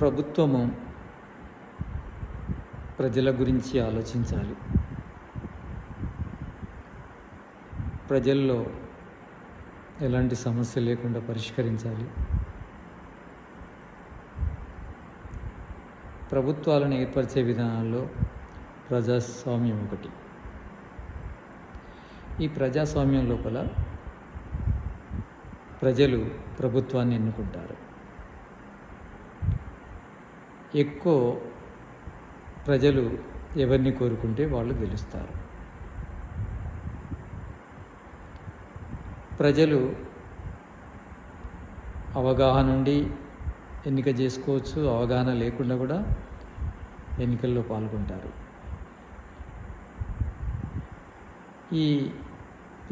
ప్రభుత్వము ప్రజల గురించి ఆలోచించాలి. ప్రజల్లో ఎలాంటి సమస్య లేకుండా పరిష్కరించాలి. ప్రభుత్వాలను ఏర్పరిచే విధానాల్లో ప్రజాస్వామ్యం ఒకటి. ఈ ప్రజాస్వామ్యం లోపల ప్రజలు ప్రభుత్వాన్ని ఎన్నుకుంటారు. ఎక్కువ ప్రజలు ఎవరిని కోరుకుంటే వాళ్ళు గెలుస్తారు. ప్రజలు అవగాహన నుండి ఎన్నిక చేసుకోవచ్చు అవగాహన లేకుండా కూడా ఎన్నికల్లో పాల్గొంటారు. ఈ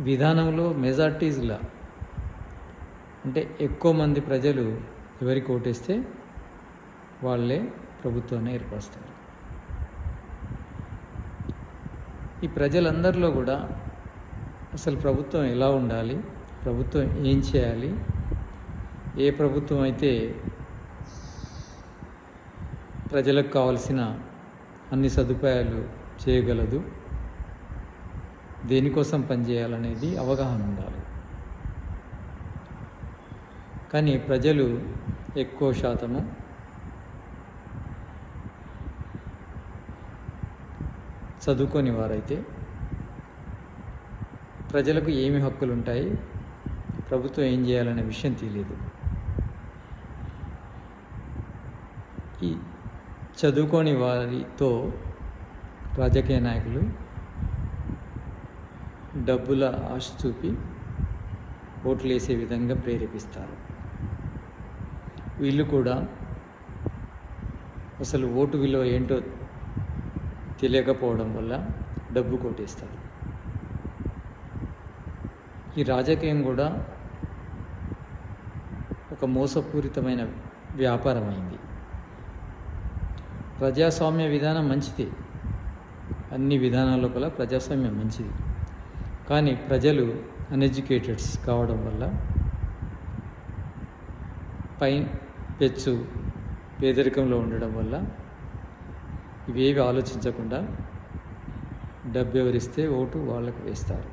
విధానంలో మెజార్టీస్లా అంటే ఎక్కువ మంది ప్రజలు ఎవరికి ఓటేస్తే వాళ్ళే ప్రభుత్వాన్ని ఏర్పరుస్తారు. ఈ ప్రజలందరిలో కూడా అసలు ప్రభుత్వం ఎలా ఉండాలి ప్రభుత్వం ఏం చేయాలి ఏ ప్రభుత్వం అయితే ప్రజలకు కావలసిన అన్ని సదుపాయాలు చేయగలదు దేనికోసం పనిచేయాలనేది అవగాహన ఉండాలి. కానీ ప్రజలు ఎక్కువ శాతము చదువుకొని వారైతే ప్రజలకు ఏమి హక్కులు ఉంటాయి ప్రభుత్వం ఏం చేయాలనే విషయం తెలియదు ఈ చదువుకోని వారితో రాజకీయ నాయకులు డబ్బుల ఆశ చూపి ఓట్లు వేసే విధంగా ప్రేరేపిస్తారు. వీళ్ళు కూడా అసలు ఓటు విలువ ఏంటో తెలియకపోవడం వల్ల డబ్బు కొట్టేస్తారు. ఈ రాజకీయం కూడా ఒక మోసపూరితమైన వ్యాపారం అయింది ప్రజాస్వామ్య విధానం మంచిది. అన్ని విధానాల లోపల ప్రజాస్వామ్యం మంచిది. కానీ ప్రజలు అన్ఎడ్యుకేటెడ్స్ కావడం వల్ల పై పెచ్చు పేదరికంలో ఉండడం వల్ల ఇవేవి ఆలోచించకుండా డబ్బు ఎవరిస్తే ఓటు వాళ్ళకు వేస్తారు.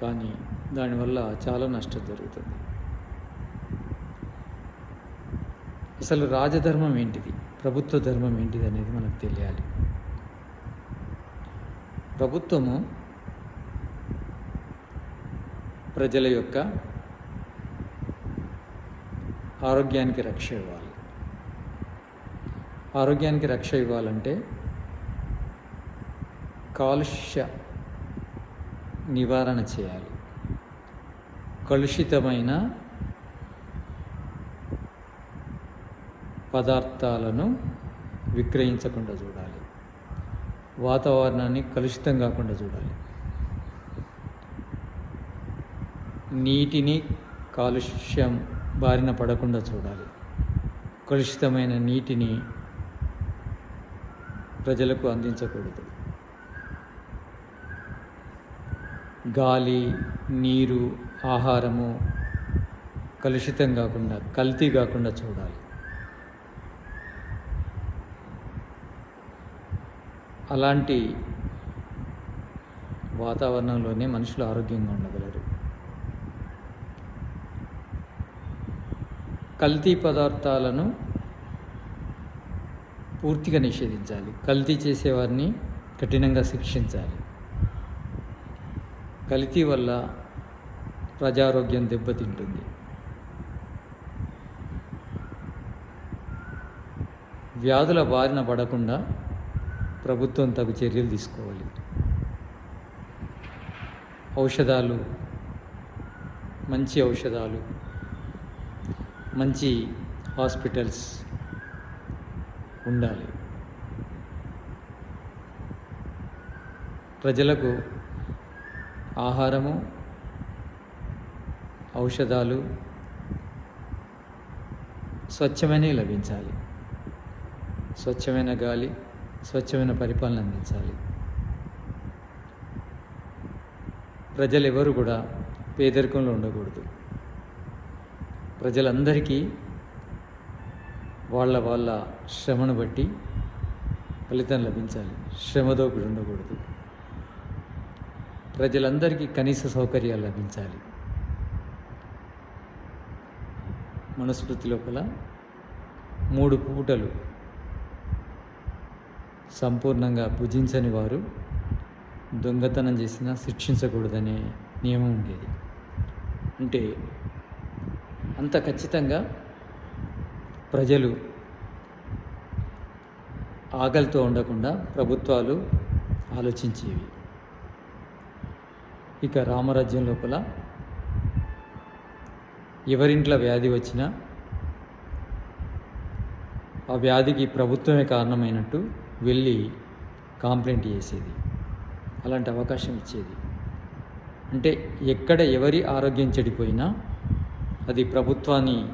కానీ దానివల్ల చాలా నష్టం జరుగుతుంది. అసలు రాజధర్మం ఏంటిది? ప్రభుత్వ ధర్మం ఏంటిది అనేది మనకు తెలియాలి. ప్రభుత్వము ప్రజల యొక్క ఆరోగ్యానికి రక్ష ఇవ్వాలి. ఆరోగ్యానికి రక్ష ఇవ్వాలంటే కాలుష్య నివారణ చేయాలి. కలుషితమైన పదార్థాలను విక్రయించకుండా చూడాలి. వాతావరణాన్ని కలుషితం కాకుండా చూడాలి. నీటిని కాలుష్యం బారిన పడకుండా చూడాలి. కలుషితమైన నీటిని ప్రజలకు అందించకూడదు. గాలి నీరు ఆహారము కలుషితం కాకుండా కల్తీ కాకుండా చూడాలి. అలాంటి వాతావరణంలోనే మనుషులు ఆరోగ్యంగా ఉండగలరు. కల్తీ పదార్థాలను పూర్తిగా నిషేధించాలి. కల్తీ చేసేవారిని కఠినంగా శిక్షించాలి. కల్తీ వల్ల ప్రజారోగ్యం దెబ్బతింటుంది. వ్యాధుల బారిన పడకుండా ప్రభుత్వం తగు చర్యలు తీసుకోవాలి. ఔషధాలు మంచి ఔషధాలు మంచి హాస్పిటల్స్ ఉండాలి. ప్రజలకు ఆహారము ఔషధాలు స్వచ్ఛమైనవి లభించాలి. స్వచ్ఛమైన గాలి స్వచ్ఛమైన పరిపాలన అందించాలి. ప్రజలు ఎవరు కూడా పేదరికంలో ఉండకూడదు. ప్రజలందరికీ వాళ్ళ వాళ్ళ శ్రమను బట్టి ఫలితం లభించాలి. శ్రమదోపిడి ఉండకూడదు. ప్రజలందరికీ కనీస సౌకర్యాలు లభించాలి. మనుస్మృతి లోపల మూడు పూటలు సంపూర్ణంగా భుజించని వారు దొంగతనం చేసినా శిక్షించకూడదనే నియమం ఉండేది. అంటే అంత ఖచ్చితంగా ప్రజలు ఆకలితో ఉండకుండా ప్రభుత్వాలు ఆలోచించేవి. ఇక రామరాజ్యం లోపల ఎవరింట్లో వ్యాధి వచ్చినా ఆ వ్యాధికి ప్రభుత్వమే కారణమైనట్టు వెళ్ళి కాంప్లైంట్ చేసేది. అలాంటి అవకాశం ఇచ్చేది. అంటే ఎక్కడ ఎవరి ఆరోగ్యం చెడిపోయినా అది ప్రభుత్వాన్ని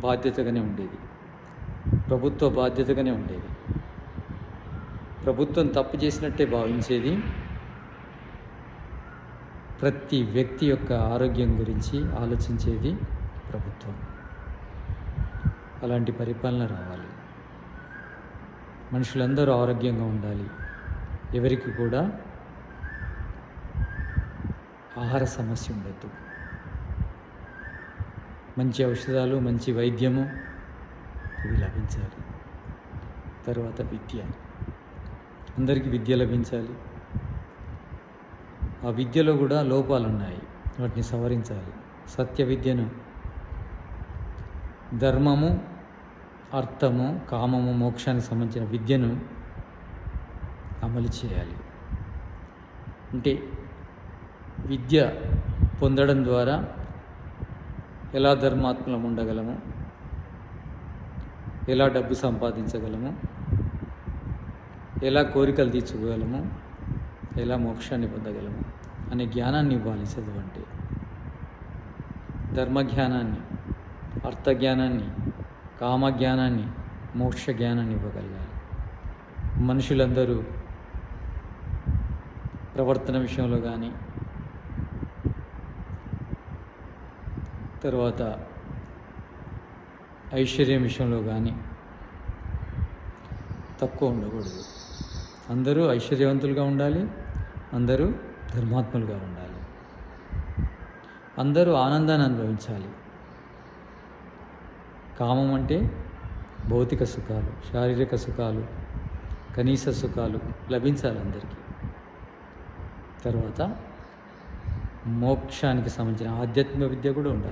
బాధ్యతగానే ఉండేది. ప్రభుత్వ బాధ్యతగానే ఉండేది. ప్రభుత్వం తప్పు చేసినట్టే భావించేది. ప్రతి వ్యక్తి యొక్క ఆరోగ్యం గురించి ఆలోచించేది ప్రభుత్వం. అలాంటి పరిపాలన రావాలి. మనుషులందరూ ఆరోగ్యంగా ఉండాలి. ఎవరికి కూడా ఆహార సమస్య ఉండద్దు. మంచి ఔషధాలు మంచి వైద్యము ఇవి లభించాలి. తర్వాత విద్య. అందరికీ విద్య లభించాలి. ఆ విద్యలో కూడా లోపాలు ఉన్నాయి వాటిని సవరించాలి. సత్య విద్యను. ధర్మము అర్థము కామము మోక్షానికి సంబంధించిన విద్యను అమలు చేయాలి. అంటే విద్య పొందడం ద్వారా ఎలా ధర్మాత్మలం ఉండగలము? ఎలా డబ్బు సంపాదించగలము? ఎలా కోరికలు తీర్చుకోగలము? ఎలా మోక్షాన్ని పొందగలము? అనే జ్ఞానాన్ని ఇవ్వాలి చదువంటే ధర్మజ్ఞానాన్ని అర్థజ్ఞానాన్ని కామజ్ఞానాన్ని మోక్ష జ్ఞానాన్ని ఇవ్వగలగాలి. మనుషులందరూ ప్రవర్తన విషయంలో కానీ తర్వాత ఐశ్వర్యం విషయంలో కానీ తక్కువ ఉండకూడదు. అందరూ ఐశ్వర్యవంతులుగా ఉండాలి అందరూ ధర్మాత్ములుగా ఉండాలి. అందరూ ఆనందాన్ని అనుభవించాలి. కామం అంటే భౌతిక సుఖాలు శారీరక సుఖాలు కనీస సుఖాలు లభించాలి అందరికీ. తర్వాత మోక్షానికి సంబంధించిన ఆధ్యాత్మిక విద్య కూడా ఉండాలి.